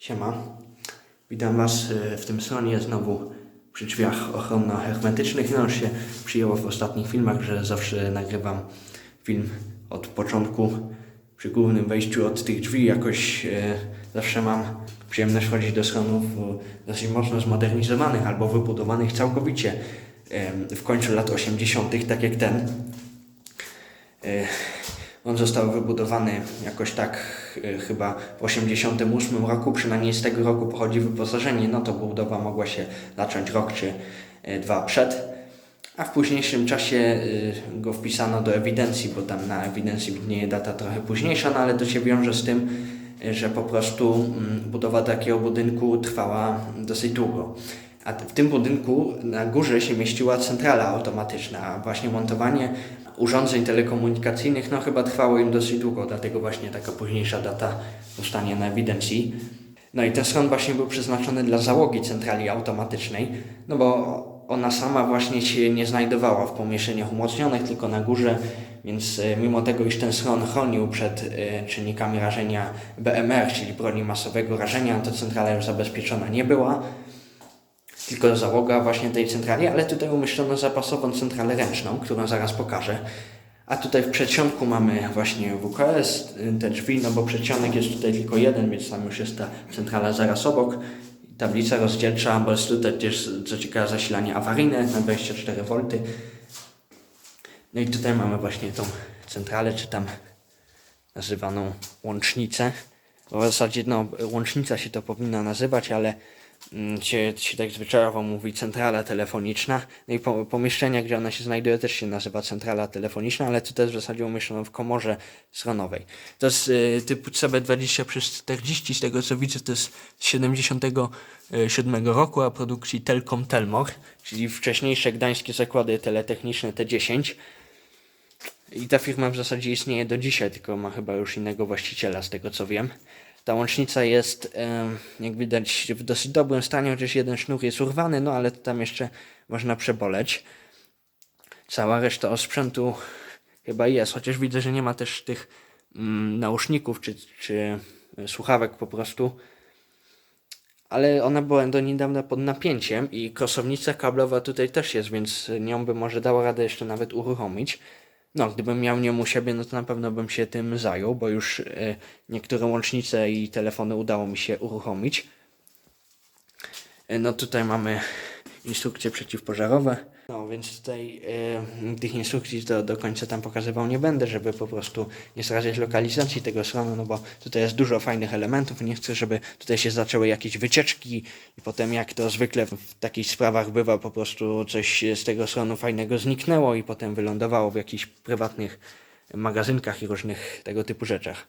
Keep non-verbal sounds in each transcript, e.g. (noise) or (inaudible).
Siema. Witam Was y, w tym stronie znowu przy drzwiach ochronno-hermetycznych. No już się przyjęło w ostatnich filmach, że zawsze nagrywam film od początku przy głównym wejściu od tych drzwi. Jakoś y, zawsze mam przyjemność wchodzić do schronów dosyć mocno zmodernizowanych albo wybudowanych całkowicie y, w końcu lat 80., tak jak ten. Y, On został wybudowany jakoś tak y, chyba w 88 roku, przynajmniej z tego roku pochodzi wyposażenie, no to budowa mogła się zacząć rok czy y, dwa przed, a w późniejszym czasie y, go wpisano do ewidencji, bo tam na ewidencji widnieje data trochę późniejsza, no ale to się wiąże z tym, że po prostu mm, budowa takiego budynku trwała dosyć długo. A w tym budynku na górze się mieściła centrala automatyczna, a właśnie montowanie urządzeń telekomunikacyjnych no chyba trwało im dosyć długo, dlatego właśnie taka późniejsza data powstania na ewidencji. No i ten schron właśnie był przeznaczony dla załogi centrali automatycznej, no bo ona sama właśnie się nie znajdowała w pomieszczeniach umocnionych, tylko na górze, więc e, mimo tego, iż ten schron chronił przed e, czynnikami rażenia BMR, czyli broni masowego rażenia, to centrala już zabezpieczona nie była tylko załoga właśnie tej centrali, ale tutaj umieszczono zapasową centralę ręczną, którą zaraz pokażę. A tutaj w przedsionku mamy właśnie WKS, y, te drzwi, no bo przedsionek jest tutaj tylko jeden, więc tam już jest ta centrala zaraz obok. Tablica rozdzielcza, bo jest tutaj też, co ciekawe, zasilanie awaryjne na 24 V. No i tutaj mamy właśnie tą centralę, czy tam nazywaną łącznicę. W zasadzie no, łącznica się to powinna nazywać, ale się, się tak zwyczajowo mówi centrala telefoniczna. No i po, pomieszczenie, gdzie ona się znajduje, też się nazywa centrala telefoniczna, ale to też w zasadzie umieszczono w komorze schronowej. To jest y, typu CB20 przez 40, z tego co widzę, to jest z 77 roku, a produkcji Telkom Telmor, czyli wcześniejsze gdańskie zakłady teletechniczne T10. I ta firma w zasadzie istnieje do dzisiaj, tylko ma chyba już innego właściciela, z tego co wiem. Ta łącznica jest, jak widać, w dosyć dobrym stanie, chociaż jeden sznur jest urwany, no ale to tam jeszcze można przeboleć. Cała reszta osprzętu chyba jest, chociaż widzę, że nie ma też tych mm, nauszników czy, czy e, słuchawek po prostu. Ale ona była do niedawna pod napięciem i krosownica kablowa tutaj też jest, więc nią by może dała radę jeszcze nawet uruchomić. No, gdybym miał nią u siebie, no to na pewno bym się tym zajął, bo już e, niektóre łącznice i telefony udało mi się uruchomić. E, no tutaj mamy instrukcje przeciwpożarowe. No więc tutaj e, tych instrukcji do, do końca tam pokazywał nie będę, żeby po prostu nie zrazić lokalizacji tego strony, no bo tutaj jest dużo fajnych elementów nie chcę, żeby tutaj się zaczęły jakieś wycieczki i potem jak to zwykle w takich sprawach bywa, po prostu coś z tego stronu fajnego zniknęło i potem wylądowało w jakichś prywatnych magazynkach i różnych tego typu rzeczach.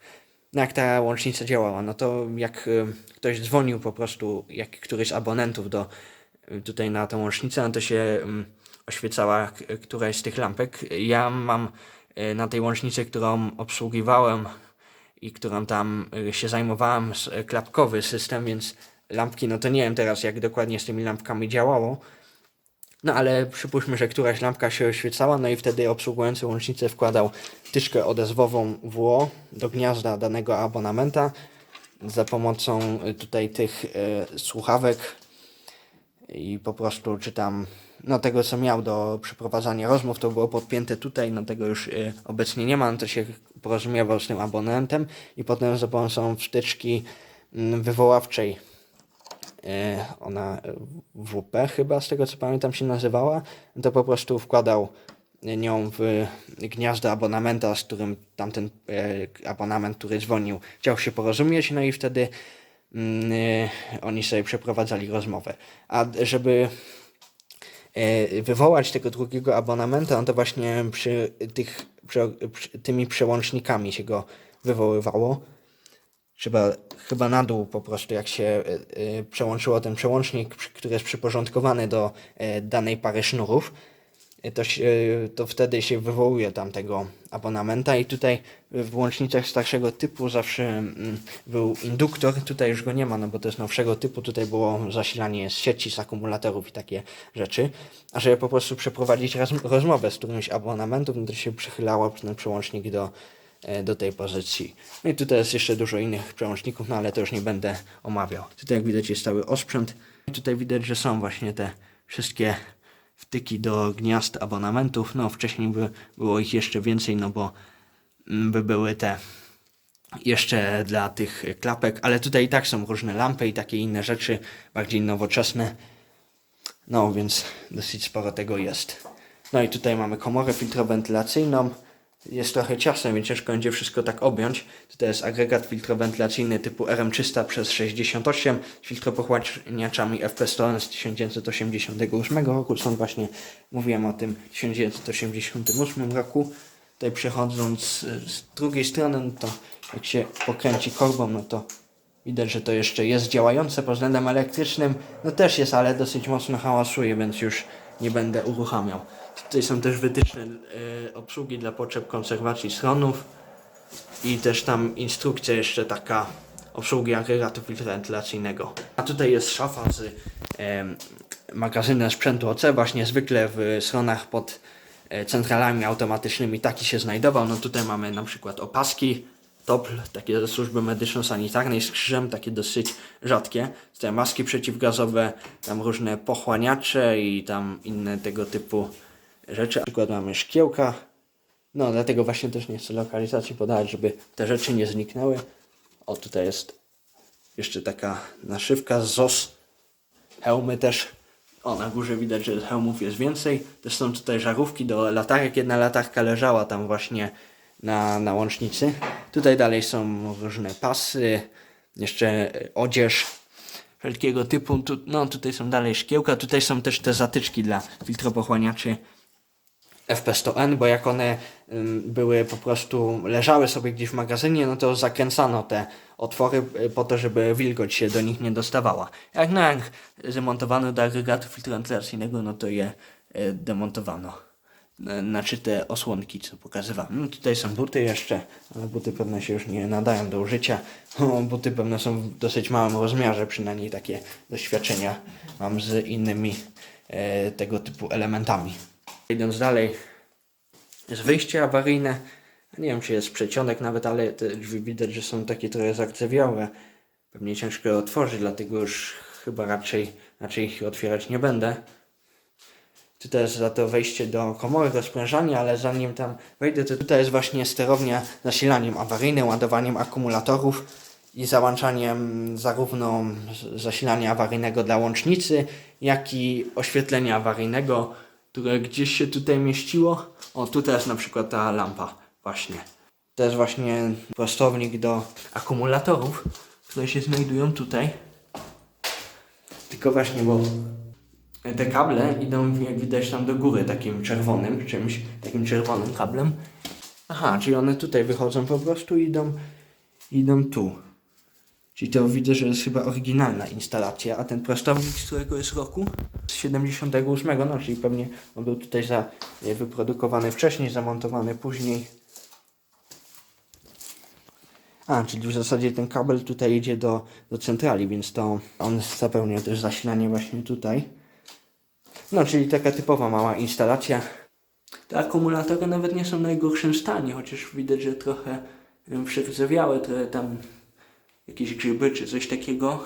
No jak ta łącznica działała? No to jak y, ktoś dzwonił po prostu, jak któryś z abonentów do y, tutaj na tą łącznicę, no to się ym, oświecała któraś z tych lampek. Ja mam y, na tej łącznicy, którą obsługiwałem i którą tam y, się zajmowałem, klapkowy system, więc lampki, no to nie wiem teraz jak dokładnie z tymi lampkami działało. No ale przypuśćmy, że któraś lampka się oświecała, no i wtedy obsługujący łącznicę wkładał tyczkę odezwową WO do gniazda danego abonamenta za pomocą y, tutaj tych słuchawek i po prostu czytam no tego co miał do przeprowadzania rozmów, to było podpięte tutaj, no tego już y, obecnie nie ma, no to się porozumiewał z tym abonentem i potem za pomocą wtyczki mm, wywoławczej e, ona e, WP chyba z tego co pamiętam się nazywała, to po prostu wkładał nią w gniazdo abonamenta, z którym tamten e, abonament, który dzwonił, chciał się porozumieć, no i wtedy oni sobie przeprowadzali rozmowę. A żeby e, wywołać tego drugiego abonamenta, no to właśnie przy tych, przy, przy, tymi przełącznikami się go wywoływało trzeba chyba na dół po prostu, jak się y, przełączyło ten przełącznik, który jest przyporządkowany do danej pary sznurów, to, się, to wtedy się wywołuje tam tego abonamenta i tutaj w łącznicach starszego typu zawsze mm, był induktor, tutaj już go nie ma, no bo to jest nowszego typu, tutaj było zasilanie z sieci, z akumulatorów i takie rzeczy, a żeby po prostu przeprowadzić roz, rozmowę z którymś abonamentów, no to się przychylało ten przełącznik do e, do tej pozycji. No i tutaj jest jeszcze dużo innych przełączników, no ale to już nie będę omawiał. Tutaj jak widać jest cały osprzęt. Tutaj widać, że są właśnie te wszystkie wtyki do gniazd abonamentów. No wcześniej by, było ich jeszcze więcej, no bo mm, by były te jeszcze dla tych klapek, ale tutaj i tak są różne lampy i takie inne rzeczy, bardziej nowoczesne. No, więc dosyć sporo tego jest. No i tutaj mamy komorę filtrowentylacyjną. Jest trochę ciasno, więc ciężko będzie wszystko tak objąć. Tutaj jest agregat filtrowentylacyjny typu RM300 przez 68 z filtropochłaniaczami FP100 z 1988 roku. Stąd właśnie mówiłem o tym 1988 roku. Tutaj przechodząc y, z drugiej strony, no to jak się pokręci korbą, no to widać, że to jeszcze jest działające pod względem elektrycznym. No też jest, ale dosyć mocno hałasuje, więc już nie będę uruchamiał. Tutaj są też wytyczne y, obsługi dla potrzeb konserwacji schronów i też tam instrukcja jeszcze taka obsługi agregatu filtrowentylacyjnego. A tutaj jest szafa z em, magazynem sprzętu OC, właśnie zwykle w schronach pod e, centralami automatycznymi taki się znajdował. No tutaj mamy na przykład opaski, TOPL, takie ze służby medyczno-sanitarnej z krzyżem, takie dosyć rzadkie. Tutaj maski przeciwgazowe, tam różne pochłaniacze i tam inne tego typu rzeczy. Na przykład mamy szkiełka, no, dlatego właśnie też nie chcę lokalizacji podawać, żeby te rzeczy nie zniknęły. O, tutaj jest jeszcze taka naszywka ZOS. Hełmy też. O, na górze widać, że hełmów jest więcej. Też są tutaj żarówki do latarek. Jedna latarka leżała tam właśnie na, na łącznicy. Tutaj dalej są różne pasy, jeszcze odzież wszelkiego typu. Tu, no, tutaj są dalej szkiełka. Tutaj są też te zatyczki dla filtropochłaniaczy FP100N, bo jak one były po prostu, leżały sobie gdzieś w magazynie, no to zakręcano te otwory y, po to, żeby wilgoć się do nich nie dostawała. Jak na jak zamontowano do agregatu filtrowentylacyjnego, no to je y, demontowano. Znaczy te osłonki, co pokazywałem. No tutaj są buty jeszcze, ale buty pewne się już nie nadają do użycia. (laughs) Buty pewne są w dosyć małym rozmiarze, przynajmniej takie doświadczenia mam z innymi e, tego typu elementami. Idąc dalej, jest wyjście awaryjne. Nie wiem, czy jest przecionek nawet, ale te drzwi widać, że są takie trochę zardzewiałe. Pewnie ciężko je otworzyć, dlatego już chyba raczej, raczej ich otwierać nie będę. Tutaj jest za to wejście do komory do sprężania, ale zanim tam wejdę, to tutaj jest właśnie sterownia zasilaniem awaryjnym, ładowaniem akumulatorów i załączaniem zarówno zasilania awaryjnego dla łącznicy, jak i oświetlenia awaryjnego, które gdzieś się tutaj mieściło. O, tutaj jest na przykład ta lampa właśnie. To jest właśnie prostownik do akumulatorów, które się znajdują tutaj. Tylko właśnie, bo te kable idą, jak widać, tam do góry takim czerwonym czymś, takim czerwonym kablem. Aha, czyli one tutaj wychodzą po prostu i idą, idą tu. Czyli to widzę, że jest chyba oryginalna instalacja, a ten prostownik z którego jest roku? Z 78, no czyli pewnie on był tutaj za, nie, wyprodukowany wcześniej, zamontowany później. A, czyli w zasadzie ten kabel tutaj idzie do, do centrali, więc to on zapełnia też zasilanie właśnie tutaj. No, czyli taka typowa mała instalacja. Te akumulatory nawet nie są w najgorszym stanie, chociaż widać, że trochę em, przerdzewiałe, trochę tam jakieś grzyby czy coś takiego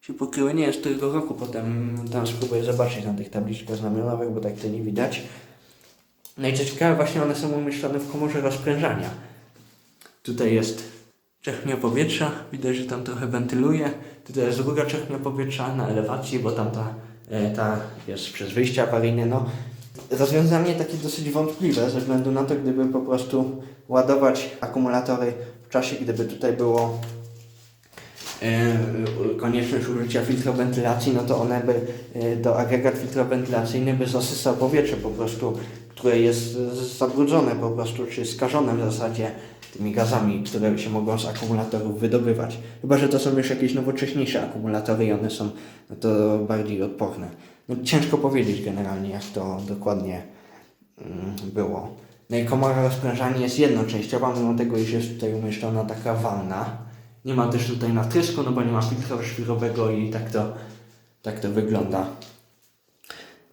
się pokryły. Nie jest którego roku, potem tam spróbuję zobaczyć na tych tabliczkach znamionowych, bo tak to nie widać. No i co ciekawe, właśnie one są umieszczone w komorze rozprężania. Tutaj jest czerpnia powietrza, widać, że tam trochę wentyluje. Tutaj jest druga czerpnia powietrza na elewacji, bo tam ta, ta jest przez wyjście awaryjne. No, rozwiązanie takie dosyć wątpliwe, ze względu na to, gdyby po prostu ładować akumulatory w czasie, gdyby tutaj było e, konieczność użycia filtrowentylacji, no to one by, e, do agregat filtrowentylacyjny by zasysał powietrze po prostu, które jest e, zabrudzone po prostu, czy skażone w zasadzie tymi gazami, które się mogą z akumulatorów wydobywać. Chyba, że to są już jakieś nowocześniejsze akumulatory i one są no to bardziej odporne. No, ciężko powiedzieć generalnie, jak to dokładnie mm, było. No i komora rozprężania jest jednoczęściowa, mimo tego, iż jest tutaj umieszczona taka wanna. Nie ma też tutaj natrysku, no bo nie ma filtra szwirowego i tak to, tak to wygląda.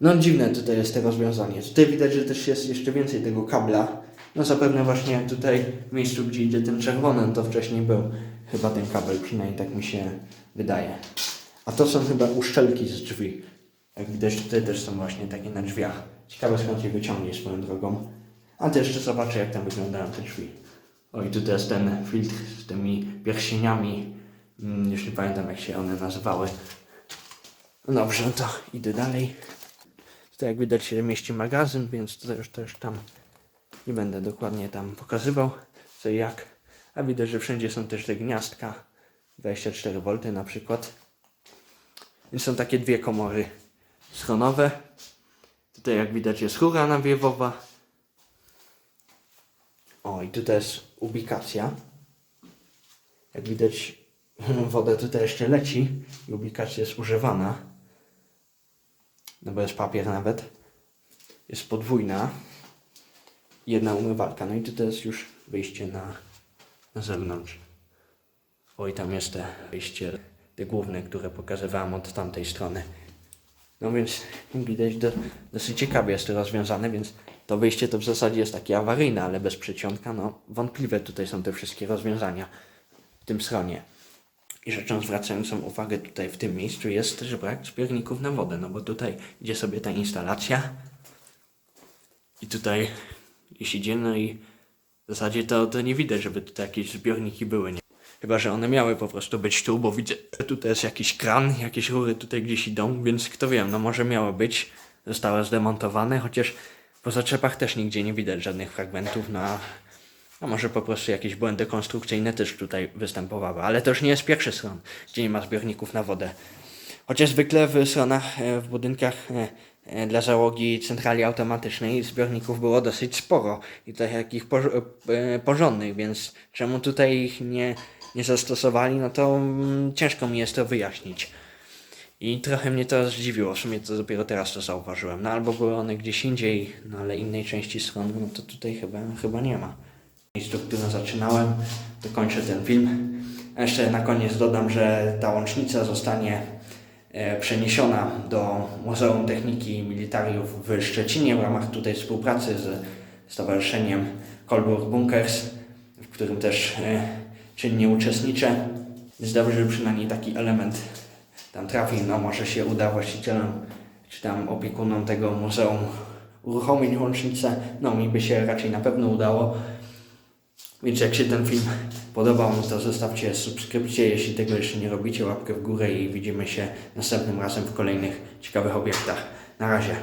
No dziwne tutaj jest to rozwiązanie. Tutaj widać, że też jest jeszcze więcej tego kabla No zapewne właśnie tutaj w miejscu, gdzie idzie ten czerwony, no to wcześniej był chyba ten kabel, przynajmniej tak mi się wydaje. A to są chyba uszczelki z drzwi. Jak widać tutaj też są właśnie takie na drzwiach. Ciekawe skąd je wyciągnie swoją drogą. A to jeszcze zobaczę jak tam wyglądają te drzwi. O i tutaj jest ten filtr z tymi pierścieniami. Mm, Już nie pamiętam jak się one nazywały. Dobrze, to idę dalej. Tutaj jak widać się mieści magazyn, więc tutaj już też tam nie będę dokładnie tam pokazywał co i jak. A widać, że wszędzie są też te gniazdka 24V na przykład. Więc są takie dwie komory schronowe. Tutaj jak widać jest rura nawiewowa. O i tutaj jest ubikacja. Jak widać (laughs) woda tutaj jeszcze leci i ubikacja jest używana. No bo jest papier nawet. Jest podwójna. Jedna umywalka. No i tutaj jest już wyjście na, na zewnątrz. Oj, tam jest te wyjście, te główne, które pokazywałem od tamtej strony. No więc widać do, dosyć ciekawie jest to rozwiązane, więc to wyjście to w zasadzie jest takie awaryjne, ale bez przeciątka, no wątpliwe tutaj są te wszystkie rozwiązania w tym stronie. I rzeczą zwracającą uwagę tutaj w tym miejscu jest też brak zbiorników na wodę, no bo tutaj idzie sobie ta instalacja i tutaj jeśli idzie, i w zasadzie to, to nie widać, żeby tutaj jakieś zbiorniki były. Nie? Chyba, że one miały po prostu być tu, bo widzę, że tutaj jest jakiś kran, jakieś rury tutaj gdzieś idą, więc kto wie, no może miały być, zostały zdemontowane, chociaż po zaczepach też nigdzie nie widać żadnych fragmentów, no a, a może po prostu jakieś błędy konstrukcyjne też tutaj występowały, ale to już nie jest pierwszy stron, gdzie nie ma zbiorników na wodę. Chociaż zwykle w stronach, e, w budynkach e, dla załogi centrali automatycznej zbiorników było dosyć sporo i takich e, porządnych, więc czemu tutaj ich nie, nie zastosowali, no to mm, ciężko mi jest to wyjaśnić. I trochę mnie to zdziwiło, w sumie to dopiero teraz to zauważyłem. No albo były one gdzieś indziej, no ale innej części strony, no to tutaj chyba, chyba nie ma. Miejscu, w którym zaczynałem, ten film. Jeszcze na koniec dodam, że ta łącznica zostanie e, przeniesiona do Muzeum Techniki i Militariów w Szczecinie w ramach tutaj współpracy z Stowarzyszeniem Kolburg Bunkers, w którym też e, czynnie uczestniczę. Jest dobrze, że przynajmniej taki element tam trafi. No może się uda właścicielom czy tam opiekunom tego muzeum uruchomić łącznicę. No mi by się raczej na pewno udało. Więc jak się ten film podobał, no to zostawcie subskrypcję, jeśli tego jeszcze nie robicie, łapkę w górę i widzimy się następnym razem w kolejnych ciekawych obiektach. Na razie.